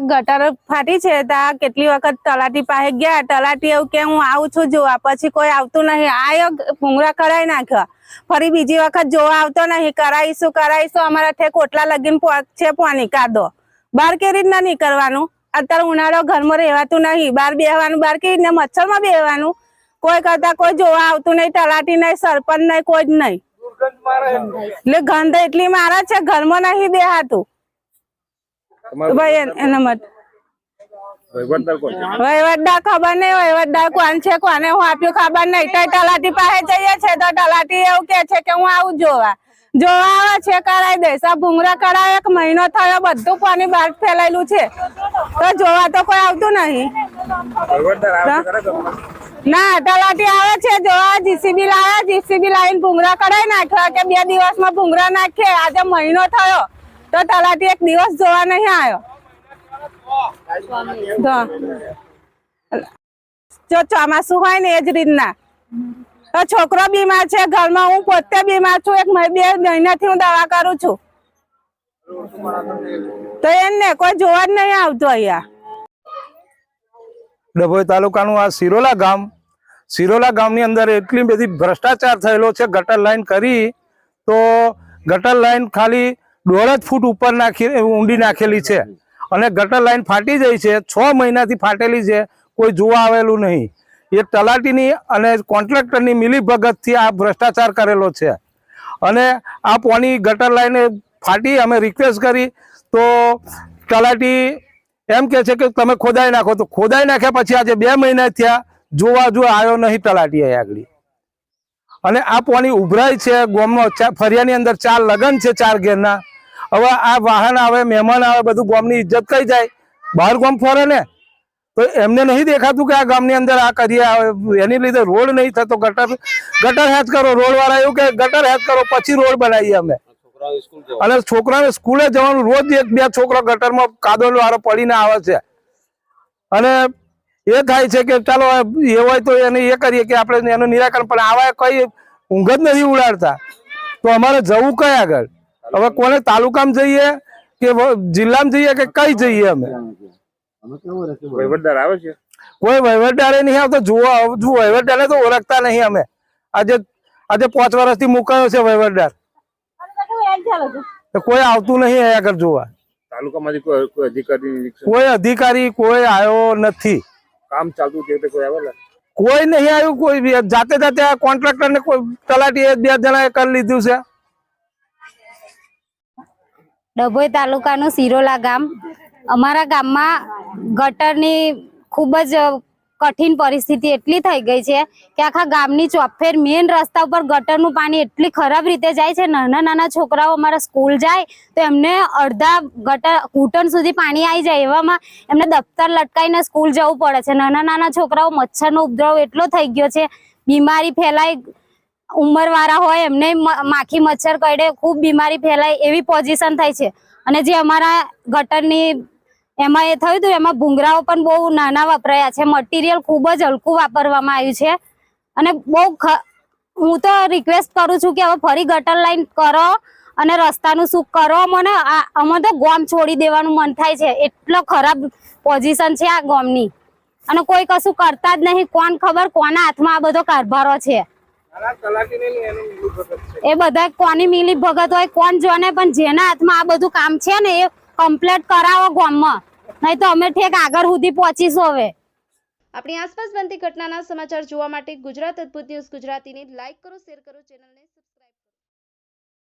ગટર ફાટી છે ત્યાં કેટલી વખત તલાટી પાસે ગયા તલાટી એવું કે હું આવું છું જોવા. પછી કોઈ આવતું નહીં. આયો ભૂંગળા કરાવી નાખ્યા. ફરી બીજી વખત જોવા આવતો નહીં. કરાવીશું કરાવીશું અમારા ઠેક ઓટલા લગીને પો- છે પાણી કાદો. બહાર કેવી રીતના નીકળવાનું અત્યારે ઉનાળો ઘરમાં રહેવાતું નહીં. બહાર બેહવાનું બહાર કેવી રીતના મચ્છરમાં બેહવાનું? કોઈ કરતા કોઈ જોવા આવતું નહીં. તલાટી નહીં સરપંચ નહીં કોઈ જ નહીં. એટલે ગંધ એટલી મારા છે ઘરમાં નહીં બેહાતું. ભાઈ એના માટે. વહીવટદાર કોણ છે? વહીવટદાર ખબર નહીં વહીવટદાર કોણ છે કોને હું આપ્યું ખબર નહીં. તો તલાટી પાસે જઈએ છે તો તલાટી એવું કે છે કે હું આવું જોવા. જોવા આવે છે કરાવી દઈશ. આ ભૂંગળા કરાવે એક મહિનો થયો બધું પાણી બહાર ફેલાયેલું છે? તો જોવા તો કોઈ આવતું નહીં? ના તલાટી આવે છે જોવા. જીસીબી લાવે જીસીબી લાવીને ભૂંગળા કરાવી નાખ્યો કે બે દિવસમાં ભૂંગળા નાખીએ આજે મહિનો થયો. તો તલાટી એક દિવસ જોવા નહીં આવ્યો જો ચોમાસું હોય ને એ જ રીતના. તો છોકરો બીમાર છે, ઘરમાં હું પોતે બીમાર છું, એક બે મહિનાથી હું દવા કરું છું. તો એને કોઈ જોવા જ નહીં આવતો અહીંયા. ડભોઈ તાલુકાનું આ સિરોલા ગામ સિરોલા ગામની અંદર એટલી બધી ભ્રષ્ટાચાર થયેલો છે, ગટર લાઈન કરી તો ગટર લાઈન ખાલી દોઢ જ ફૂટ ઉપર નાખી ઊંડી નાખેલી છે. અને ગટર લાઈન ફાટી જાય છે. છ મહિનાથી ફાટેલી છે. કોઈ જોવા આવેલું નહીં. એ તલાટીની અને કોન્ટ્રાક્ટરની મિલીભગતથી આ ભ્રષ્ટાચાર કરેલો છે. અને આ પોની ગટર લાઈને ફાટી અમે રિક્વેસ્ટ કરી તો તલાટી એમ કે છે કે તમે ખોદાઈ નાખો. તો ખોદાઈ નાખ્યા પછી આજે બે મહિના થયા જોવા જો આવ્યો નહીં તલાટી અહીં આગળ. અને આ પોની ઉભરાય છે. ગોમનો ફરિયાની અંદર ચાર લગન છે ચાર ઘેરના. હવે આ વાહન આવે મહેમાન આવે બધું ગામની ઇજ્જત કઈ જાય. બહાર ગામ ફરે ને તો એમને નહીં દેખાતું કે આ ગામની અંદર આ કરીએ આવે એની લીધે રોડ નહીં થતો. ગટર ગટર હેચ કરો રોડ વાળા એવું કે ગટર હેચ કરો પછી રોડ બનાવીએ અમે. અને છોકરાને સ્કૂલે જવાનું રોજ એક બે છોકરા ગટરમાં કાદો વાળો પડીને આવે છે. અને એ થાય છે કે ચાલો એ હોય તો એને એ કરીએ કે આપણે એનું નિરાકરણ પણ આવા કઈ ઊંઘ જ નથી ઉડાડતા. તો અમારે જવું કઈ આગળ? હવે કોને તાલુકામાં જઈએ કે જિલ્લામાં જઈએ કે કઈ જઈએ અમે? વહીવટદાર આવે છે? કોઈ વહીવટદારે નહીં આવતો જુઓ જુઓ વહીવટદારને તો ઓળખતા નહીં અમે. આજે આજે પાંચ વર્ષથી મુકાયો છે વહીવટદાર. કોઈ આવતું નહીં અહીંયા આગળ કોઈ કોઈ અધિકારી કોઈ આવ્યો નથી. કામ ચાલતું તે કોઈ આવેલા કોઈ નહીં આવ્યું કોઈ જાતે જાતે આ કોન્ટ્રાક્ટર ને કોઈ તલાટી બે જણાએ કરી લીધું છે. ડભોઈ તાલુકાનું સિરોલા ગામ. અમારા ગામમાં ગટરની ખૂબ જ કઠિન પરિસ્થિતિ એટલી થઈ ગઈ છે કે આખા ગામની ચોફેર મેઇન રસ્તા ઉપર ગટરનું પાણી એટલી ખરાબ રીતે જાય છે, નાના નાના છોકરાઓ અમારા સ્કૂલ જાય તો એમને અડધા ગટર ઘૂંટણ સુધી પાણી આવી જાય એવામાં એમને દફતર લટકાઈને સ્કૂલ જવું પડે છે. નાના નાના છોકરાઓ મચ્છરનો ઉપદ્રવ એટલો થઈ ગયો છે, બીમારી ફેલાય ઉંમરવાળા હોય એમને માખી, મચ્છર કરડે ખૂબ બીમારી ફેલાય એવી પોઝિશન થાય છે. અને જે અમારા ગટરની એમાં એ થયું હતું, એમાં ભૂંગરાઓ પણ બહુ નાના વપરાયા છે. મટીરિયલ ખૂબ જ હલકું વાપરવામાં આવ્યું છે. અને બહુ હું તો રિક્વેસ્ટ કરું છું કે હવે ફરી ગટર લાઈન કરો અને રસ્તાનું સુખ કરો. મને અમે તો ગોમ છોડી દેવાનું મન થાય છે. એટલો ખરાબ પોઝિશન છે આ ગોમની. અને કોઈ કશું કરતા જ નહીં. કોણ ખબર કોના હાથમાં આ બધો કારભારો છે. એ બધા કોની મિલી ભગત હોય, કોણ જોને, પણ જેના હાથમાં આ બધું કામ છે ને, એ કમ્પ્લીટ કરાવો ગામમાં. નહીં તો અમે ઠેક આગળ સુધી પહોંચીશું હવે. આપણી આસપાસ બનતી ઘટનાના સમાચાર જોવા માટે ગુજરાત અદ્ભુત ન્યૂઝ ગુજરાતીની લાઇક કરો શેર કરો ચેનલને